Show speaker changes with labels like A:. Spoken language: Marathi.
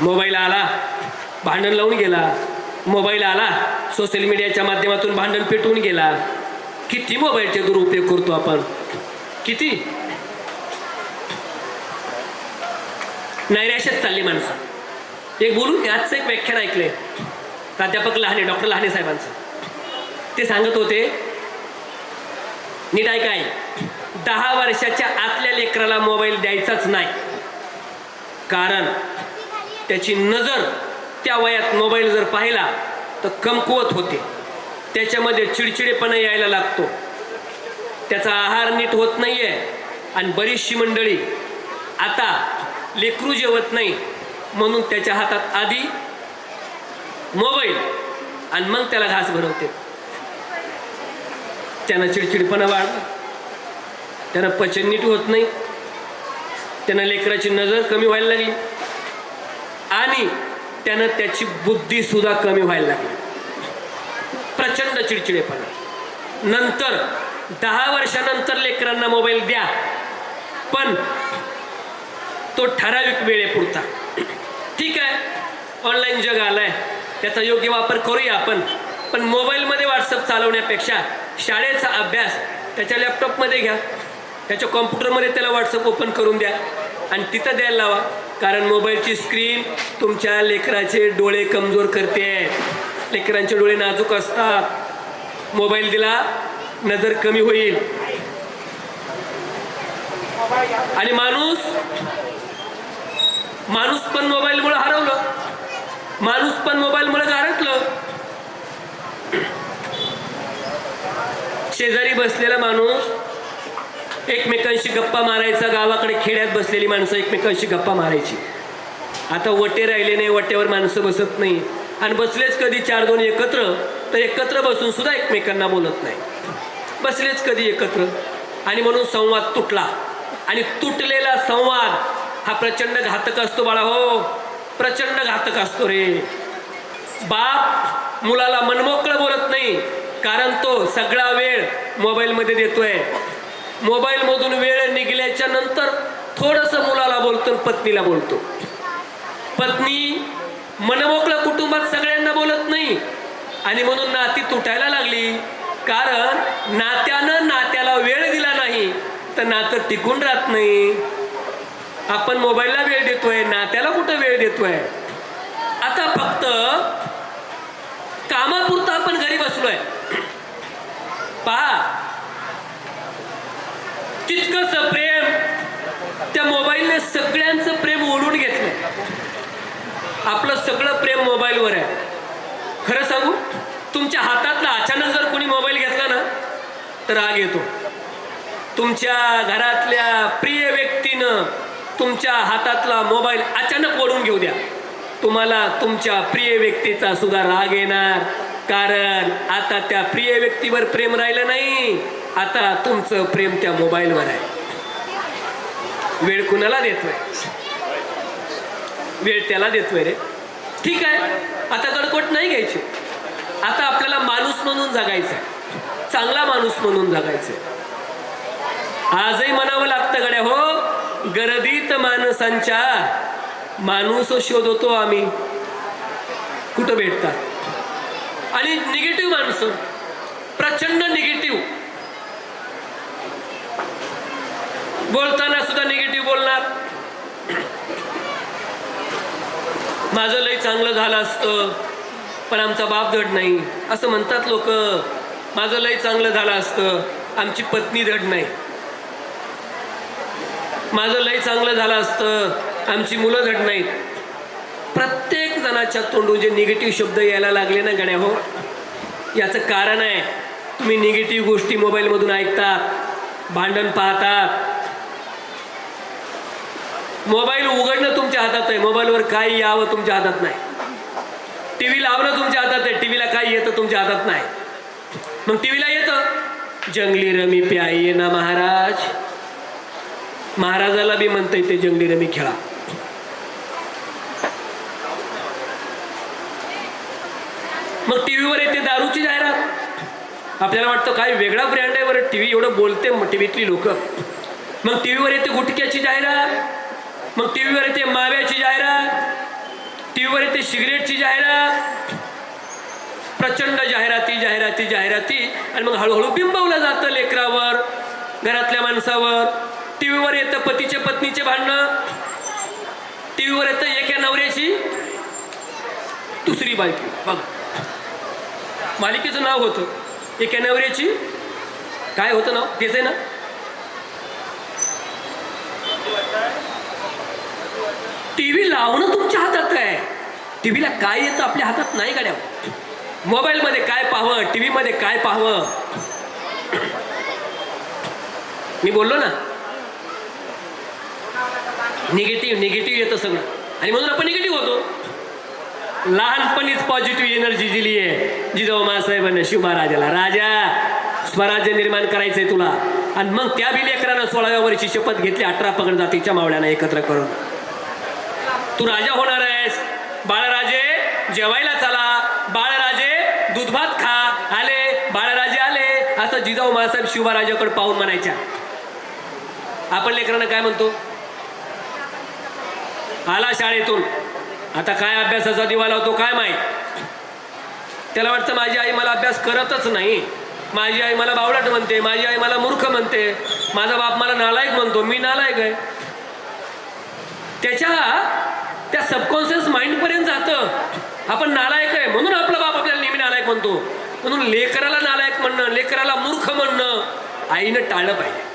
A: मोबाईल आला भांडण लावून गेला. मोबाईल आला सोशल मीडियाच्या माध्यमातून भांडण पेटवून गेला. किती मोबाईलचे दुरुपयोग करतो आपण? किती? नैराश्यात चालली माणसं. एक बोलून आजचं एक व्याख्यान ऐकले प्राध्यापक लहाने डॉक्टर लहाने साहेबांचं. ते सांगत होते नीट ऐकाय दहा वर्षाच्या आतल्या लेकराला मोबाईल द्यायचाच नाही. कारण त्याची नजर त्या वयात मोबाईल जर पाहिला तर कमकुवत होते. त्याच्यामध्ये चिडचिडेपणा यायला लागतो. त्याचा आहार नीट होत नाही आहे आणि बरीचशी मंडळी आता लेकरू जेवत नाही म्हणून त्याच्या हातात आधी मोबाईल आणि मग त्याला घास भरवते. त्यानं चिडचिडपणा वाढ त्यानं पचन नीट होत नाही. त्यानं लेकराची नजर कमी व्हायला लागली. आणि त्यानं त्याची बुद्धी सुद्धा कमी व्हायला लागली. प्रचंड चिडचिडेपणा. नंतर दहा वर्षानंतर लेकरांना मोबाईल द्या. पण तो ठराविक वेळेपुरता. ठीक आहे ऑनलाईन जग आलंय. त्याचा योग्य वापर करूया आपण. पण मोबाईलमध्ये व्हॉट्सअप चालवण्यापेक्षा शाळेचा अभ्यास त्याच्या लॅपटॉपमध्ये घ्या. त्याच्या कॉम्प्युटरमध्ये त्याला व्हॉट्सअप ओपन करून द्या. आणि तिथं द्यायला लावा. कारण मोबाईलची स्क्रीन तुमच्या लेकराचे डोळे कमजोर करते. लेकरांचे डोळे नाजूक असतात. मोबाईल दिला नजर कमी होईल. आणि माणूस माणूस पण मोबाईलमुळे हरवलं. माणूस पण मोबाईलमुळे गारटलं शेजारी बसलेला माणूस एकमेकांशी गप्पा मारायचा गावाकडे खेड्यात बसलेली माणसं एकमेकांशी गप्पा मारायची. आता वटे राहिले नाही वट्यावर माणसं बसत नाही. आणि बसलेच कधी चार दोन एकत्र तर एकत्र बसून सुद्धा एकमेकांना बोलत नाही. बसलेच कधी एकत्र. आणि म्हणून संवाद तुटला. आणि तुटलेला संवाद हा प्रचंड घातक असतो बाळा हो. प्रचंड घातक असतो रे. बाप मुलाला मनमोकळं बोलत नाही. कारण तो सगळा वेळ मोबाईलमध्ये देतोय. मोबाईलमधून वेळ निघल्याच्या नंतर थोडंसं मुलाला बोलतो आणि पत्नीला बोलतो. पत्नी मनमोकळं कुटुंबात सगळ्यांना बोलत नाही आणि म्हणून नाती तुटायला लागली. कारण नात्यानं नात्याला वेळ दिला नाही तर नातं टिकून राहत नाही. आपण मोबाईलला वेळ देतोय नात्याला कुठं वेळ देतोय? आता फक्त कामापुरतं आपण घरी बसलोय. पहा तितकंच प्रेम? त्या मोबाईलने सगळ्यांचं प्रेम ओढून घेतलंय आपलं सगळं प्रेम मोबाईलवर आहे. खरं सांगू? तुमच्या हातातला अचानक जर कोणी मोबाईल घेतला ना तर राग येतो. तुमच्या घरातल्या प्रिय व्यक्तीनं तुमच्या हातातला मोबाईल अचानक ओढून घेऊ द्या. तुम्हाला तुमच्या प्रिय व्यक्तीचा सुद्धा राग येणार. कारण आता त्या प्रिय व्यक्तीवर प्रेम राहिलं नाही. आता तुमचं प्रेम त्या मोबाईलवर आहे. वेळ कुणाला देतोय? वेळ त्याला देतोय रे. ठीक आहे. आता गडकोट नाही घ्यायची. आता आपल्याला माणूस म्हणून जगायचं आहे चांगला माणूस म्हणून जगायचं आहे आजही म्हणावं लागतं गड्या हो गर्दीत माणसांच्या माणूस शोधतो आम्ही. कुठं भेटतात? आणि निगेटिव्ह माणसं. प्रचंड निगेटिव्ह बोलताना सुद्धा निगेटिव्ह बोलणार. माझं लय चांगलं झालं असतं पण आमचा बाप धड नाही. असं म्हणतात लोक. माझं लय चांगलं झालं असतं आमची पत्नी धड नाही. माझं लय चांगलं झालं असतं आमची मुलं धड नाहीत. प्रत्येक जणाच्या तोंडून जे निगेटिव्ह शब्द यायला लागले ना गड्या हो? याचं कारण आहे तुम्ही निगेटिव्ह गोष्टी मोबाईलमधून ऐकता भांडण पाहतात मोबाईल उघडणं तुमच्या हातात आहे मोबाईलवर काय यावं तुमच्या हातात नाही. टी व्ही लावणं तुमच्या हातात आहे टी व्हीला काय येतं तुमच्या हातात नाही. मग टी व्हीला येतं. जंगली रमी प्याई ना महाराज. महाराजाला बी म्हणता ते जंगली रमी खेळा. मग टी व्हीवर येते दारूची जाहिरात. आपल्याला वाटतं काय वेगळा ब्रँड आहे बरं टी व्ही एवढं बोलते टी व्हीतली लोक. मग टी व्हीवर येते गुटक्याची जाहिरात. मग टी व्हीवर येते माव्याची जाहिरात. पेपरमध्ये सिगरेटची जाहिरात. प्रचंड जाहिराती जाहिराती जाहिराती. आणि मग हळूहळू बिंबवलं जातं लेकरावर घरातल्या माणसावर. टी व्हीवर येतं पतीचे पत्नीचे भांडणं. टी व्हीवर येतं एका नवऱ्याची दुसरी बायको. बघा. मालिकेचं नाव होतं. एक नवऱ्याची? काय होतं नाव? तेच आहे ना? टी व्ही लावणं तुमच्या हातात आहे. टी व्हीला काय येतं आपल्या हातात नाही गाड्या. मोबाईलमध्ये काय पाहावं? टी व्हीमध्ये काय पाहावं? मी बोललो ना? निगेटिव्ह निगेटिव्ह येतं सगळं. आणि म्हणून आपण निगेटिव्ह होतो. लहानपणीच पॉझिटिव्ह एनर्जी दिली आहे जिजाऊ शिव शिवमहाराजाला. राजा स्वराज्य निर्माण करायचंय तुला. आणि मग त्या बी लेकरानं सोळाव्या वर्षी शपथ घेतली अठरा पगड जातीच्या मावळ्यानं एकत्र करून. तू राजा होणार आहेस. बाळराजे जेवायला चला. बाळराजे दूध भात खा. आले. बाळराजे आले. असं जिजाऊ महासाहेब शिवराजाकडे पाहून म्हणायच्या. आपण लेकरांना काय म्हणतो? आला शाळेतून. आता काय अभ्यासाचा दिवा लावतो काय माहीत? त्याला वाटतं माझी आई मला अभ्यास करतच नाही. माझी आई मला बावळट म्हणते माझी आई मला मूर्ख म्हणते. माझा बाप मला नालायक म्हणतो मी नालायक आहे. त्याच्या त्या सबकॉन्शियस माइंडपर्यंत जातं. आपण नालायक आहे म्हणून आपला बाप आपल्याला नेहमी नालायक म्हणतो. म्हणून लेकराला नालायक म्हणणं लेकराला मूर्ख म्हणणं आईनं टाळलं पाहिजे.